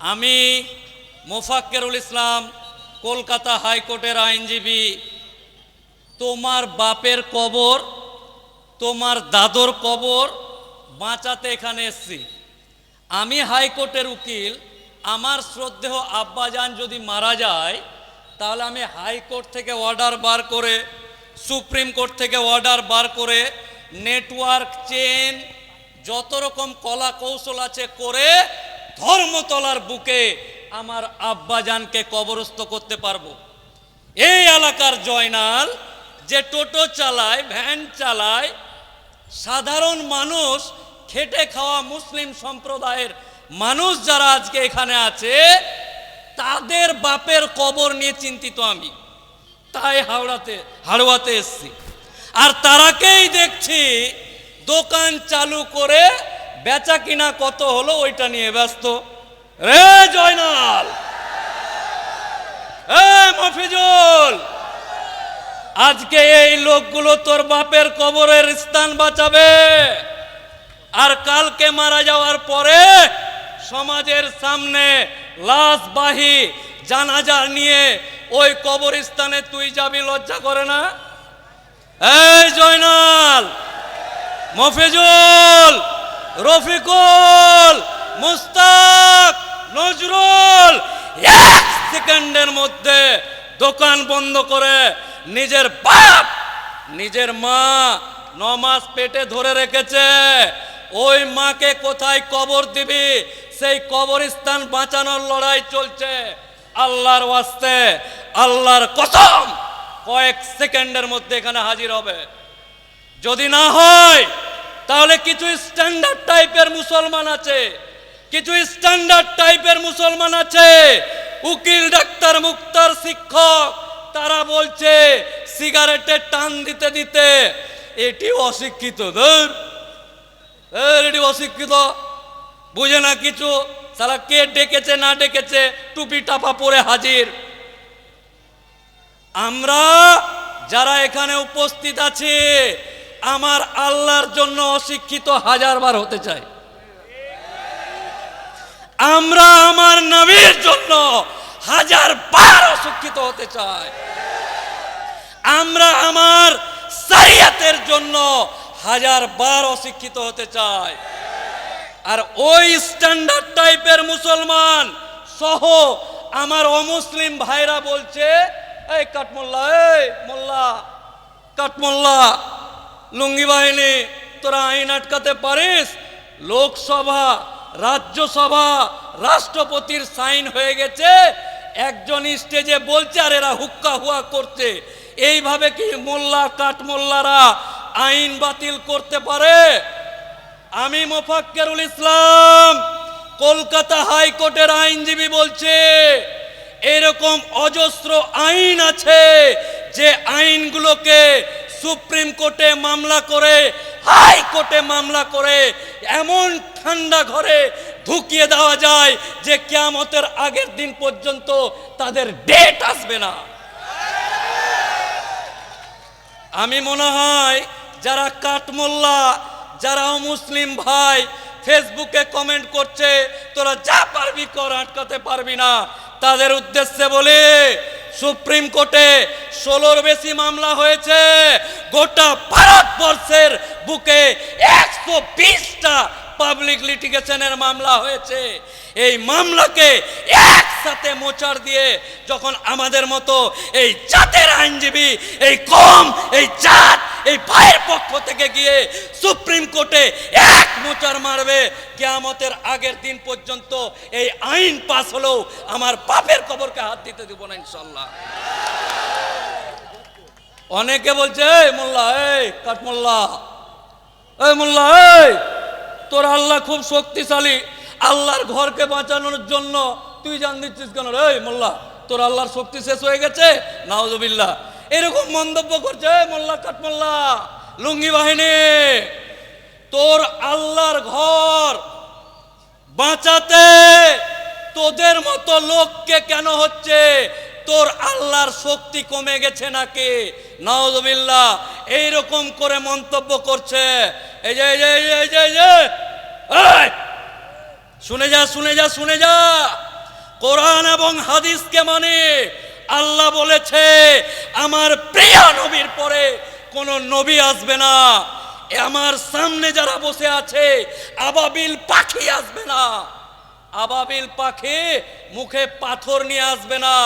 আমি মোফাক্কেরুল ইসলাম, কলকাতা হাইকোর্টের আইনজীবী। তোমার বাপের কবর, তোমার দাদর কবর বাঁচাতে এখানে এসছি। আমি হাইকোর্টের উকিল, আমার শ্রদ্ধেহ আব্বাজান যদি মারা যায়, তাহলে আমি হাইকোর্ট থেকে অর্ডার বার করে, সুপ্রিম কোর্ট থেকে অর্ডার বার করে, নেটওয়ার্ক, চেন, যত রকম কলা কৌশল আছে করে ধর্মতলার বুকে আমার আব্বাজানকে কবরস্থ করতে পারব। এই এলাকার জয়নাল যে টোটো চালায়, ভ্যান চালায়, সাধারণ মানুষ, খেটে খাওয়া মুসলিম সম্প্রদায়ের মানুষ যারা আজকে এখানে আছে, তাদের বাপের কবর নিয়ে চিন্তিত আমি। তাই হাওড়াতে হাড়োয়াতে এসছি। আর তারাকেই দেখছি দোকান চালু করে বেচা কিনা কত হলো ওইটা নিয়ে ব্যস্ত। রে জয়নাল! মফিজুল! আজকে এই লোকগুলো তোর বাপের কবরের স্থান বাঁচাবে। আর কালকে মারা যাওয়ার পরে সমাজের সামনে লাশবাহী জানাজা নিয়ে ওই কবরস্থানে তুই যাবি, লজ্জা করে না? এই জয়নাল! মফিজুল! রফিকুল মুস্তাক নজরুল এক সেকেন্ডের মধ্যে দোকান বন্ধ করে নিজের বাপ, নিজের মা নমাজ পেটে ধরে রেখেছে। ওই মাকে কোথায় কবর দিবি? সেই কবরস্থান বাঁচানোর লড়াই চলছে। আল্লাহর ওয়াস্তে, আল্লাহর কসম কয়েক সেকেন্ডের মধ্যে এখানে হাজির হবে। যদি না হয় তাহলে কিছু স্ট্যান্ডার্ড টাইপের মুসলমান আছে। কিছু স্ট্যান্ডার্ড টাইপের মুসলমান আছে। উকিল, ডাক্তার, মুক্তার, শিক্ষক, তারা বলছে, সিগারেটে টান দিতে দিতে, এটি অশিক্ষিত, ধর। এটি অশিক্ষিত। বুঝে না কিছু? তারা কে ডেকেছে, না ডেকেছে? টুপি টাপা পরে হাজির। আমরা যারা এখানে উপস্থিত আছি আমার আল্লাহর জন্য অশিক্ষিত হাজারবার হতে চাই। আমরা আমার নবীর জন্য হাজার বার অশিক্ষিত হতে চাই। আমরা আমার সারিয়াতের জন্য হাজার বার অশিক্ষিত হতে চাই। আর ওই স্ট্যান্ডার্ড টাইপের মুসলমান সহ আমার অমুসলিম ভাইরা বলছে, এই কাঠমোল্লা, এই মোল্লা, কাঠমোল্লা। লুঙ্গি বাহিনী, তোরা আইন আটকাতে পারিস। লোকসভা, রাজ্যসভা, রাষ্ট্রপতির সাইন হয়ে গেছে। একজন স্টেজে বলছে, আর এরা হুক্কা হুয়া করছে। এইভাবে কি মোল্লা, কাঠমোল্লারা আইন বাতিল করতে পারে? আমি মোফাক্কেরুল ইসলাম, কলকাতা হাইকোর্টের আইনজীবী বলছে, এরকম অজস্র আইন আছে যে আইনগুলোকে সুপ্রিম কোর্টে মামলা করে, হাই কোর্টে মামলা করে, এমন ঠান্ডা ঘরে ঢুকিয়ে দেওয়া যায় যে কেয়ামতের আগের দিন পর্যন্ত তাদের ডেট আসবে না। আমি মনে হয় যারা কাঠমোল্লা, যারা মুসলিম ভাই ফেসবুকে কমেন্ট করছে, তোরা যা পারবি কর, আটকাতে পারবি না। তাদের উদ্দেশ্যে বলে সুপ্রিম কোর্টে ষোলোর বেশি মামলা হয়েছে। গোটা ভারতবর্ষের বুকে একশো বিশটা পাবলিক লিটিগেশনের মামলা হয়েছে। এই মামলাকে একসাথে মোচার দিয়ে যখন আমাদের মতো এই জাতের আইনজীবী, এই কম, এই জাত, এই ভাইয়ের পক্ষ থেকে গিয়ে সুপ্রিম কোর্টে এক মোচার মারবে, কেয়ামতের আগের দিন পর্যন্ত এই আইন পাস হলেও আমার বাপের কবরকে হাত দিতে দেবো না ইনশাল্লাহ অনেকে বলছে, এই মোল্লা, এই কাঠমোল্লা, এই মোল্লা, এই তোর আল্লাহ খুব শক্তিশালী। আল্লাহর ঘরকে বাঁচানোর জন্য তুই জান দিচ্ছিস কেন রে? মোল্লা, তোর আল্লাহর শক্তি শেষ হয়ে গেছে? নাওজবিল্লা এরকম মন্তব্য করছে মোল্লা কাঠমোল্লা লুঙ্গি বাহিনী। তোর আল্লাহর ঘর বাঁচাতে তোদের মতো লোককে কেন হচ্ছে? তোর আল্লাহর শক্তি কমে গেছে নাকি? নওয়াজবিল্লাহ এইরকম করে মন্তব্য করছে। এই যে এই যে এই যে এই যে! শুনে যা শুনে যা শুনে যা। কোরআন এবং হাদিসকে মানে আল্লাহ বলেছে, আমার প্রিয় নবীর পরে কোনো নবী আসবে না। আমার সামনে যারা বসে আছে, আবাবিল পাখি আসবে না। আবাবিল পাখি মুখে পাথর নিয়ে আসবে না।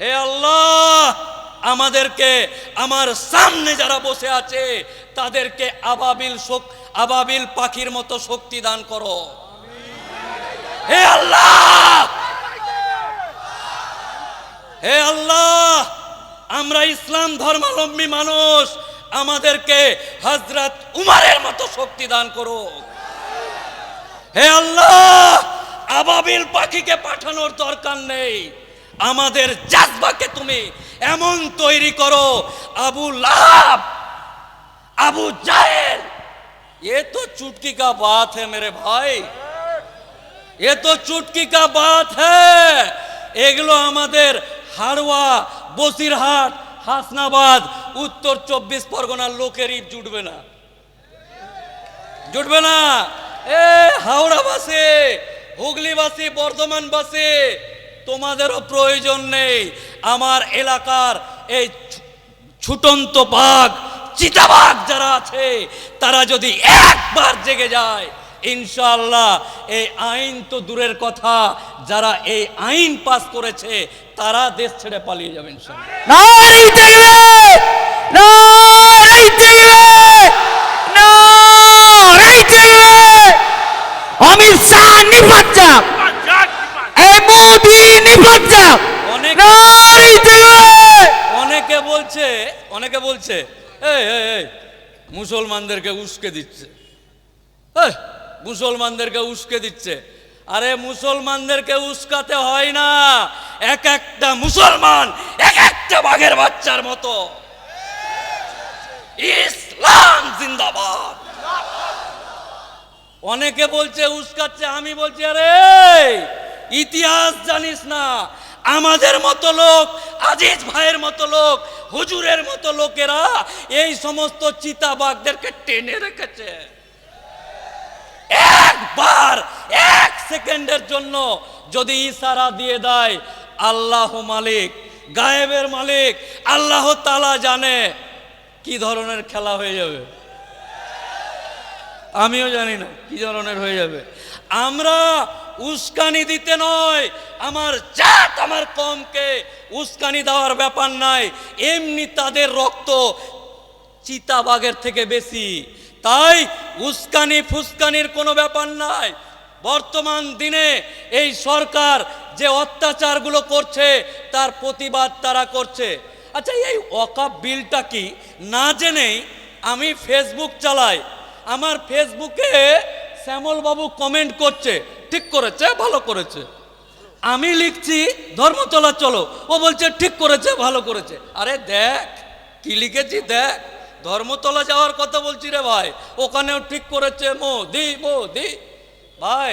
হে আল্লাহ, আমাদেরকে আমার সামনে যারা বসে আছে, তাদেরকে আবাবিল শোক, আবাবিল পাখির মতো শক্তি দান করো। হে আল্লাহ! হে আল্লাহ, আমরা ইসলাম ধর্মাবলম্বী মানুষ, আমাদেরকে হজরত উমারের মতো শক্তি দান করো। হে আল্লাহ, আবাবিল পাখিকে পাঠানোর দরকার নেই। আমাদের জাজবাকে তুমি এমন তৈরি করো আবু লাভ আবু জাহেল ये तो चुटकी का बात है मेरे भाई ये तो चुटकी का बात है এগুলো আমাদের হাড়োয়া বসিরহাট হাসনাবাদ উত্তর চব্বিশ পরগনার লোকেরই জুটবে না জুটবে না এ হাওড়া বাসে হুগলি বাসে বর্ধমান বাসে তোমাদেরও প্রয়োজন নেই। আমার এলাকার এই ছুটন্ত বাঘ চিতাবাঘ যারা আছে, তারা যদি একবার জেগে যায় ইনশাল্লাহ এই আইন তো দূরের কথা। যারা এই আইন পাস করেছে, তারা দেশ ছেড়ে পালিয়ে যাবে অমিত শাহ এই নিপাত যাক অনেক বলছে অনেকে বলছে এই এই এই মুসলমানদেরকে উস্কে দিচ্ছে। এই, মুসলমানদেরকে উস্কে দিচ্ছে। আরে মুসলমানদেরকে উস্কাতে হয় না। এক একটা মুসলমান এক একটা বাঘের বাচ্চার মতো। ইসলাম জিন্দাবাদ। অনেকে বলছে উস্কাচ্ছে আমি বলছি আরে ইতিহাস জানিস না। আমাদের মতো লোক, আজিজ ভাইয়ের মতো লোক, হুজুরের মতো লোকেরা এই সমস্ত চিতাবাগদেরকে টেনে রেখেছে। একবার, এক সেকেন্ডের জন্য যদি ইশারা দিয়ে দেয়, আল্লাহ মালিক, গায়েবের মালিক, আল্লাহ তালা জানে কি ধরনের খেলা হয়ে যাবে। আমিও জানি না কি ধরনের হয়ে যাবে। আমরা উস্কানি দিতে নয়। আমার জাত, আমার কমকে উস্কানি দেওয়ার ব্যাপার নাই। এমনি তাদের রক্ত চিতাবাগের থেকে বেশি। তাই উস্কানি ফুস্কানির কোনো ব্যাপার নাই। বর্তমান দিনে এই সরকার যে অত্যাচারগুলো করছে, তার প্রতিবাদ তারা করছে। আচ্ছা এই ওয়াকাপ বিলটা কি? না জেনেই আমি ফেসবুক চালাই। আমার ফেসবুকে শ্যামলবাবু কমেন্ট করছে, ঠিক করেছে, ভালো করেছে। আমি লিখছি ধর্মতলা চলো ও বলছে, ঠিক করেছে, ভালো করেছে। আরে দেখ, কি লিখেছি দেখ ধর্মতলা যাওয়ার কথা বলছি রে ভাই, ওখানেও ঠিক করেছে মো, দি মো, দি। ভাই,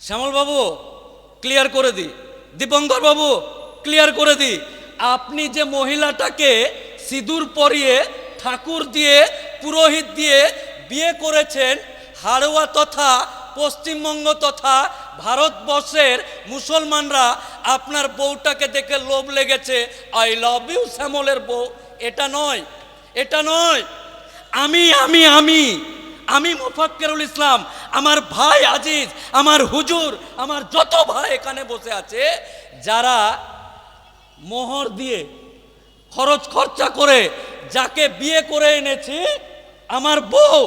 শ্যামল বাবু ক্লিয়ার করে দি। দীপঙ্কর বাবু ক্লিয়ার করে দি। আপনি যে মহিলাটাকে সিঁদুর পরিয়ে ঠাকুর দিয়ে, পুরোহিত দিয়ে বিয়ে করেছেন হাড়োয়া তথা পশ্চিমবঙ্গ তথা ভারতবর্ষের মুসলমানরা, আপনার বউটাকে দেখে লোভ লেগেছে। আই লাভ ইউ শ্যামলের বউ। এটা নয় এটা নয়। আমি আমি আমি আমি মোফাক্কেরুল ইসলাম, আমার ভাই আজিজ, আমার হুজুর, আমার যত ভাই এখানে বসে আছে, যারা মোহর দিয়ে খরচ খরচা করে যাকে বিয়ে করে এনেছি আমার বউ,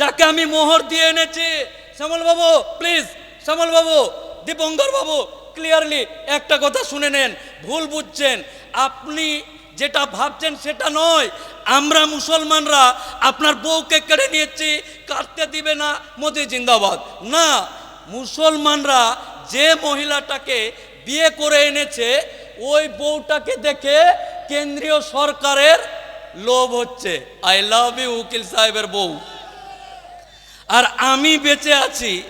যাকে আমি মোহর দিয়ে এনেছি, শ্যামল বাবু please Shyamal Babu, Dipankar Babu clearly একটা কথা শুনে নেন, ভুল বুঝছেন। আপনি যেটা ভাবছেন সেটা নয়, আমরা মুসলমানরা আপনার বউকে কেড়ে নিয়েছি, কাটতে দিবে না, মোদি জিন্দাবাদ। না, মুসলমানরা যে মহিলাটাকে বিয়ে করে এনেছে, ওই বউটাকে দেখে কেন্দ্রীয় সরকারের লোভ হচ্ছে। আই লাভ ইউ উকিল সাহেবের বউ। আর আমি বেঁচে আছি,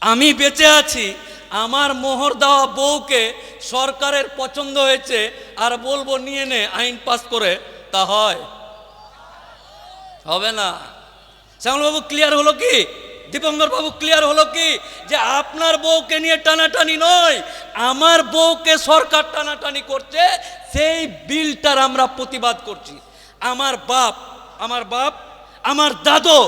আমি বেঁচে আছি, আমার মোহর দেওয়া বউকে সরকারের পছন্দ হয়েছে, আর বলব, নিয়ে নে, আইন পাস করে। তা হয়। হবে না। শ্যামলবাবু ক্লিয়ার হলো কি? দীপঙ্কর বাবু ক্লিয়ার হলো কি? যে আপনার বউকে নিয়ে টানাটানি নয়, আমার বউকে সরকার টানাটানি করছে, সেই বিলটার আমরা প্রতিবাদ করছি। আমার বাপ আমার বাপ, আমার দাদু,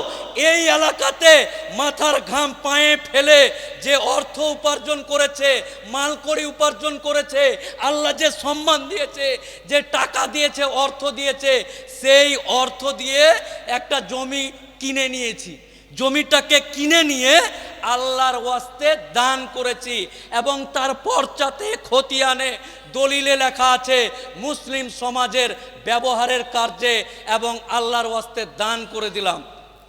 এই এলাকাতে মাথার ঘাম পায়ে ফেলে যে অর্থ উপার্জন করেছে, মালকড়ি উপার্জন করেছে, আল্লাহ যে সম্মান দিয়েছে, যে টাকা দিয়েছে, অর্থ দিয়েছে, সেই অর্থ দিয়ে একটা জমি কিনে নিয়েছি। জমিটাকে কিনে নিয়ে আল্লাহর ওয়াস্তে দান করেছি এবং তার পর্চাতে খতিয়ানে দলিলে লেখা আছে, মুসলিম সমাজের ব্যবহারের কার্যে এবং আল্লাহর ওয়াস্তে দান করে দিলাম।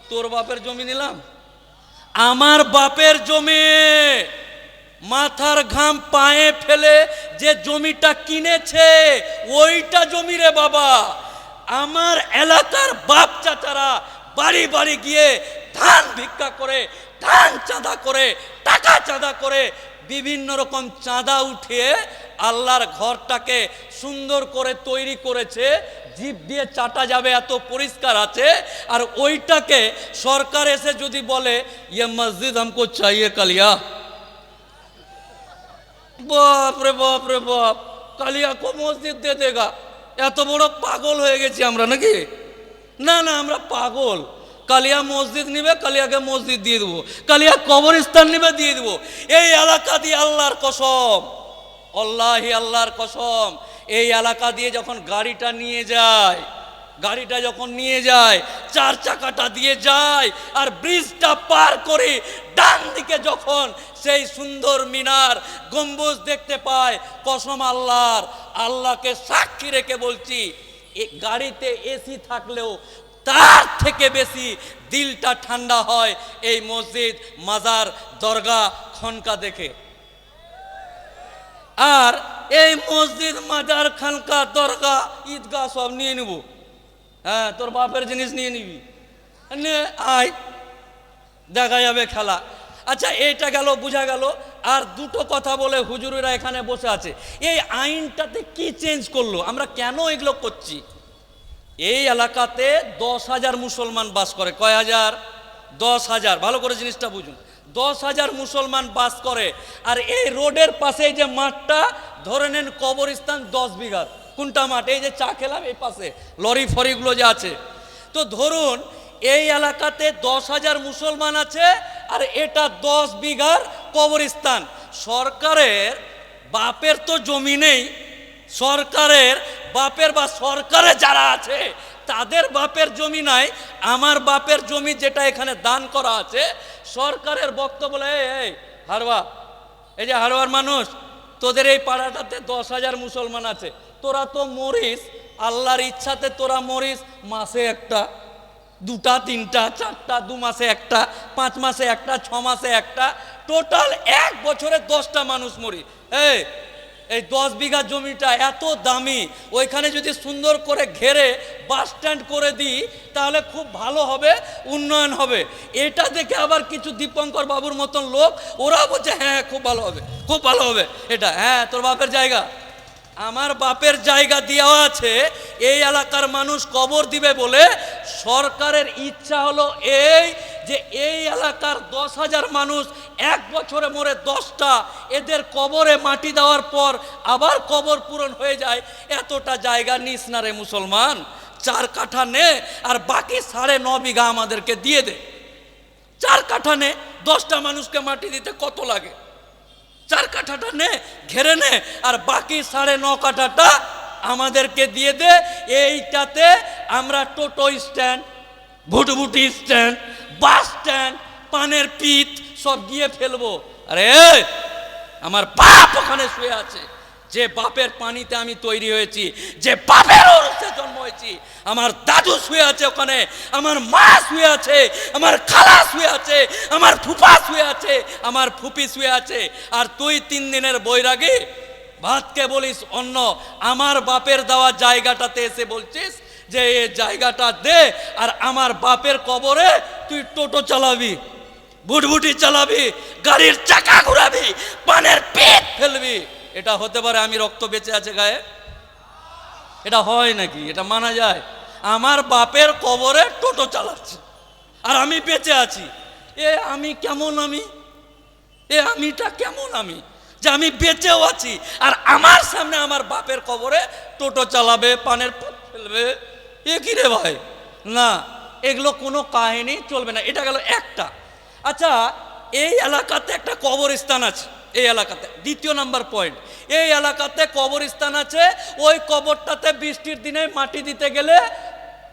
তোর বাপের জমি নিলাম? আমার বাপের জমি। মাথার ঘাম পায়ে ফেলে যে জমিটা কিনেছে, ওইটা জমি রে বাবা। আমার এলাকার বাপ চাচারা বাড়ি বাড়ি গিয়ে ধান ভিক্ষা করে ধান চাঁদা করে টাকা চাঁদা করে বিভিন্ন রকম চাঁদা উঠিয়ে আল্লাহর ঘরটাকে সুন্দর করে তৈরি করেছে জিপ দিয়ে চাটা যাবে এত পরিষ্কার আছে আর ওইটাকে সরকার এসে যদি বলে ইয়ে মসজিদ हमको चाहिए কালিয়া বাপ রে বাপ রে বাপ কালিয়া কো মসজিদ দিয়ে দেগা এত বড় পাগল হয়ে গেছি আমরা নাকি না না, আমরা পাগল। কালিয়া মসজিদ নিবে, কালিয়াকে মসজিদ দিয়ে দেবো। কালিয়া কবরস্থান নিবে, দিয়ে দেবো। এই এলাকা দিয়ে আল্লাহর কসম আল্লাহি আল্লাহর কসম, এই এলাকা দিয়ে যখন গাড়িটা নিয়ে যায়, গাড়িটা যখন নিয়ে যায়, চার চাকাটা দিয়ে যায়, আর ব্রিজটা পার করে ডান দিকে যখন সেই সুন্দর মিনার গম্বুজ দেখতে পায়, কসম আল্লাহর, আল্লাহকে সাক্ষী রেখে বলছি গাড়িতে এসি থাকলেও তার থেকে বেশি দিলটা ঠান্ডা হয় এই মসজিদ, মাজার দরগা খনকা দেখে। আর এই মসজিদ, মাজার, খানকা দরগা ঈদগাহ সব নিয়ে নিব। হ্যাঁ তোর বাপের জিনিস নিয়ে নিবি। আয়। দেখা যাবে খেলা। আচ্ছা এইটা গেল, বোঝা গেল। আর দুটো কথা বলে হুজুরেরা এখানে বসে আছে। এই আইনটাতে কি চেঞ্জ করল? আমরা কেন এগুলো করছি? এই এলাকাতে দশ হাজার মুসলমান বাস করে। কয় হাজার? দশ হাজার। ভালো করে জিনিসটা বুঝুন। দশ হাজার মুসলমান বাস করে। আর এই রোডের পাশে যে মাঠটা, ধরে নেন কবরস্থান দশ বিঘার। কোনটা মাঠ? এই যে চা খেলাম এই পাশে। লরি ফরিগুলো যে আছে। তো ধরুন এই এলাকাতে দশ হাজার মুসলমান আছে আর এটা দশ বিঘার কবরস্থান। সরকারের বাপের তো জমি নেই সরকারের বাপের বা সরকারে যারা আছে তাদের বাপের জমি নাই আমার বাপের জমি যেটা এখানে দান করা আছে সরকারের বক্তব্য "এই, হারবা এই যে হারবার মানুষ তোদের এই পাড়াটাতে দশ হাজার মুসলমান আছে তোরা তো মরিস আল্লাহর ইচ্ছাতে তোরা মরিস মাসে একটা দুটা, তিনটা, চারটা, দু মাসে একটা, পাঁচ মাসে একটা, ছ মাসে একটা, টোটাল এক বছরে দশটা মানুষ মরি। এই এই দশ বিঘা জমিটা এত দামি, ওইখানে যদি সুন্দর করে ঘেরে বাস স্ট্যান্ড করে দিই, তাহলে খুব ভালো হবে, উন্নয়ন হবে। এটা দেখে আবার কিছু দীপঙ্কর বাবুর মতন লোক ওরা বলছে হ্যাঁ খুব ভালো হবে, খুব ভালো হবে। এটা হ্যাঁ তোর বাপের জায়গা? আমার বাপের জায়গা দেওয়া আছে, এই এলাকার মানুষ কবর দিবে বলে সরকারের ইচ্ছা হলো এই যে এই এলাকার দশ হাজার মানুষ এক বছরে মরে দশটা, এদের কবরে মাটি দেওয়ার পর আবার কবর পূরণ হয়ে যায়। এতটা জায়গা নিস না রে মুসলমান, চার কাঠা নে আর বাকি সাড়ে ন বিঘা আমাদেরকে দিয়ে দে। চার কাঠা নে, দশটা মানুষকে মাটি দিতে কত লাগে? চার কাঠাটা নে, ঘেরে নে, আর বাকি সাড়ে ন কাঠাটা আমাদেরকে দিয়ে দে, এইটাতে আমরা টোটো স্ট্যান্ড, ভুটভুটি স্ট্যান্ড, বাস স্ট্যান্ড, পানের পিঠ সব গিয়ে ফেলব। আরে আমার বাপ ওখানে শুয়ে আছে। যে বাপের পানিতে আমি তৈরি হয়েছি, যে বাপের অরসে জন্ম হয়েছি, আমার দাদু শুয়ে আছে ওখানে, আমার মা শুয়ে আছে, আমার খালা শুয়ে আছে, আমার ফুপা শুয়ে আছে, আমার ফুপি শুয়ে আছে। আর তুই তিন দিনের বৈরাগী ভাতকে বলিস অন্য আমার বাপের দেওয়া জায়গাটাতে এসে বলছিস যে এই জায়গাটা দে, আর আমার বাপের কবরে তুই টোটো চালাবি, বুটবুটি চালাবি, গাড়ির চাকা ঘুরাবি, পানের পেট ফেলবি। এটা হতে পারে আমি রক্ত বেঁচে আছে গায়ে? এটা হয় নাকি? এটা মানা যায়? আমার বাপের কবরে টোটো চালাচ্ছে, আর আমি বেঁচে আছি। এ আমি কেমন আমি? এ আমিটা কেমন আমি? যে আমি বেঁচেও আছি। আর আমার সামনে আমার বাপের কবরে টোটো চালাবে, পানের পুত ফেলবে। এ কি রে ভাই? না, এগুলো কোনো কাহিনী চলবে না। এটা গেল একটা। আচ্ছা এই এলাকাতে একটা কবরস্থান আছে। এই এলাকাতে, দ্বিতীয় নাম্বার পয়েন্ট। এই এলাকাতে কবরস্থান আছে। ওই কবরটাতে বৃষ্টির দিনে মাটি দিতে গেলে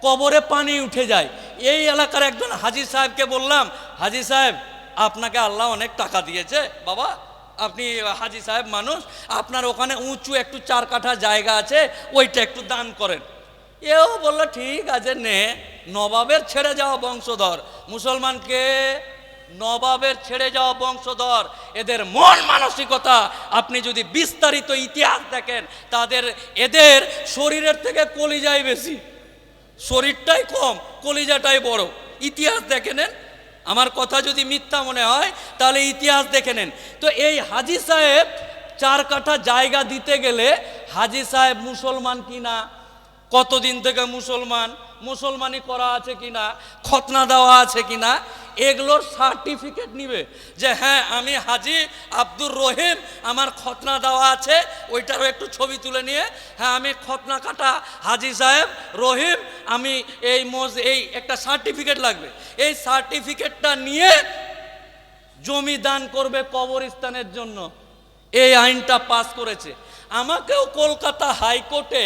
কবরে পানি উঠে যায়। এই এলাকার একজন হাজি সাহেবকে বললাম হাজি সাহেব, আপনাকে আল্লাহ অনেক টাকা দিয়েছে। বাবা আপনি হাজি সাহেব মানুষ, আপনার ওখানে উঁচু একটু চার কাঠা জায়গা আছে, ওইটা একটু দান করেন। এও বলল, ঠিক আছে, নে। নবাবের ছেড়ে যাওয়া বংশধর। মুসলমানকে নবাবের ছেড়ে যাওয়া বংশধর। এদের মন মানসিকতা, আপনি যদি বিস্তারিত ইতিহাস দেখেন, তাদের, এদের শরীরের থেকে কলিজাই বেশি। শরীরটাই কম, কলিজাটাই বড়। ইতিহাস দেখে নেন আমার কথা যদি মিথ্যা মনে হয়, তাহলে ইতিহাস দেখে নেন। তো এই হাজি সাহেব চার কাঠা জায়গা দিতে গেলে হাজি সাহেব মুসলমান কিনা? কতদিন থেকে মুসলমান, মুসলমানি করা আছে কিনা, খতনা দেওয়া আছে কিনা, এগুলোর সার্টিফিকেট নিবে যে হ্যাঁ আমি হাজি আব্দুর রহিম, আমার খতনা দেওয়া আছে, ওইটারও একটু ছবি তুলে নিয়ে হ্যাঁ আমি খতনা কাটা হাজি সাহেব, রহিম, আমি এই মোজ, এই একটা সার্টিফিকেট লাগবে। এই সার্টিফিকেটটা নিয়ে জমি দান করবে কবরস্থানের জন্য। এই আইনটা পাস করেছে। আমাকেও কলকাতা হাইকোর্টে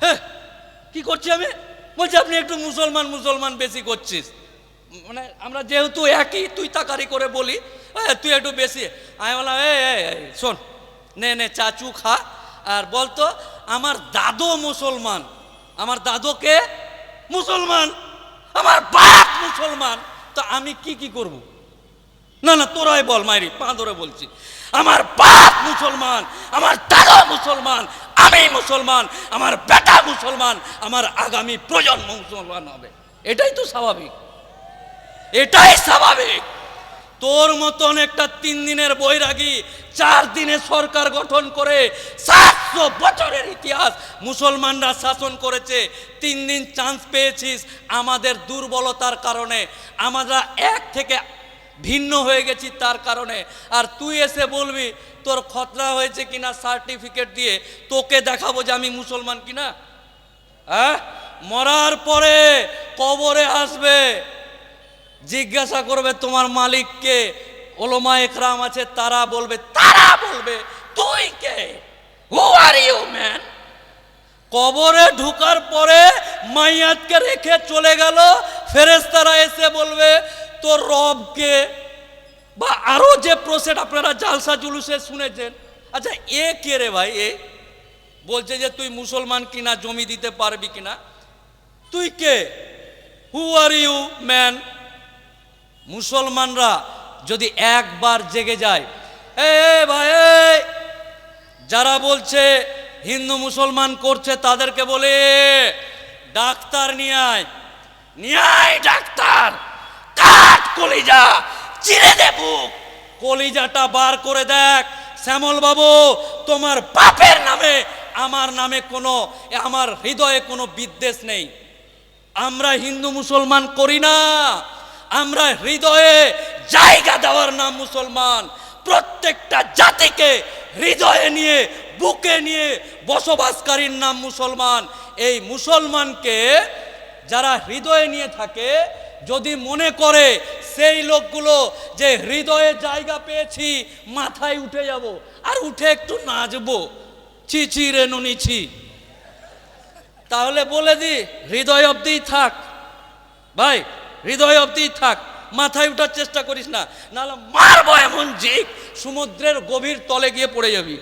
হ্যাঁ কি করছি আমি? বলছি আপনি একটু মুসলমান মুসলমান বেশি করছিস। মানে আমরা যেহেতু একই তুই তাকারি করে বলি "এ, তুই একটু বেশি। আমি বললাম এ, শোন নে নে চাচু খা। আর বলতো আমার দাদু মুসলমান। আমার দাদুকে মুসলমান। আমার বাপ মুসলমান। তো আমি কি কি করব? না না, তোরাই বল মাইরি, পা ধরে বলছি। আমার বাপ মুসলমান, আমার দাদা মুসলমান, আমি মুসলমান, আমার বেটা মুসলমান, আমার আগামী প্রজন্ম মুসলমান হবে। এটাই তো স্বাভাবিক। এটাই স্বাভাবিক। তোর মতন একটা তিন দিনের বৈরাগী, চার দিনে সরকার গঠন করে সাতশো বছরের ইতিহাস মুসলমানরা শাসন করেছে, তিন দিন চান্স পেয়েছিস আমাদের দুর্বলতার কারণে। আমরা এক থেকে ভিন্ন হয়ে গেছি তার কারণে। আর তুই এসে বলবি, তোর খতরা হয়েছে কিনা সার্টিফিকেট দিয়ে তোকে দেখাবো যে আমি মুসলমান কিনা? হ্যাঁ? মরার পরে কবরে আসবে, জিজ্ঞাসা করবে, তোমার মালিককে ওলোমা একরাম আছে, তারা বলবে তারা বলবে, তুই কে? হু আর ইউ ম্যান কবরে ঢুকার পরে মাইয়াতকে রেখে চলে গেল ফেরেস্তারা এসে বলবে তোর রবকে বা আরও যে প্রসেট আপনারা জালসা জুলুসে শুনেছেন। আচ্ছা এ কে রে ভাই? এ বলছে যে তুই মুসলমান কিনা, জমি দিতে পারবি কিনা? তুই কে? হু আর ইউ ম্যান মুসলমানরা যদি একবার জেগে যায়, এ ভাই যারা বলছে হিন্দু মুসলমান করছে, তাদেরকে বলে, ডাক্তার নিয়ে আয় ডাক্তার! কাট কলিজা, চিরে দে বুক। কলিজাটা বার করে দেখ। শ্যামল বাবু, তোমার বাপের নামে, আমার নামে কোনো, আমার হৃদয়ে কোনো বিদ্বেষ নেই। আমরা হিন্দু মুসলমান করি না। আমরা হৃদয়ে জায়গা দেওয়ার নাম মুসলমান। প্রত্যেকটা জাতিকে হৃদয়ে নিয়ে, বুকে নিয়ে বসবাসকারীর নাম মুসলমান। এই মুসলমানকে যারা হৃদয়ে নিয়ে থাকে যদি মনে করে সেই লোকগুলো যে হৃদয়ে জায়গা পেয়েছি, মাথায় উঠে যাব আর উঠে একটু নাচবো। ছি ছি রে নুনি, ছি। তাহলে বলে দি, হৃদয় অবধিই থাক। ভাই, হৃদয় অবধিই থাক। মাথায় উঠার চেষ্টা করিস না, নাহলে মারবো এমন জিক সমুদ্রের গভীর তলে গিয়ে পড়ে যাবি।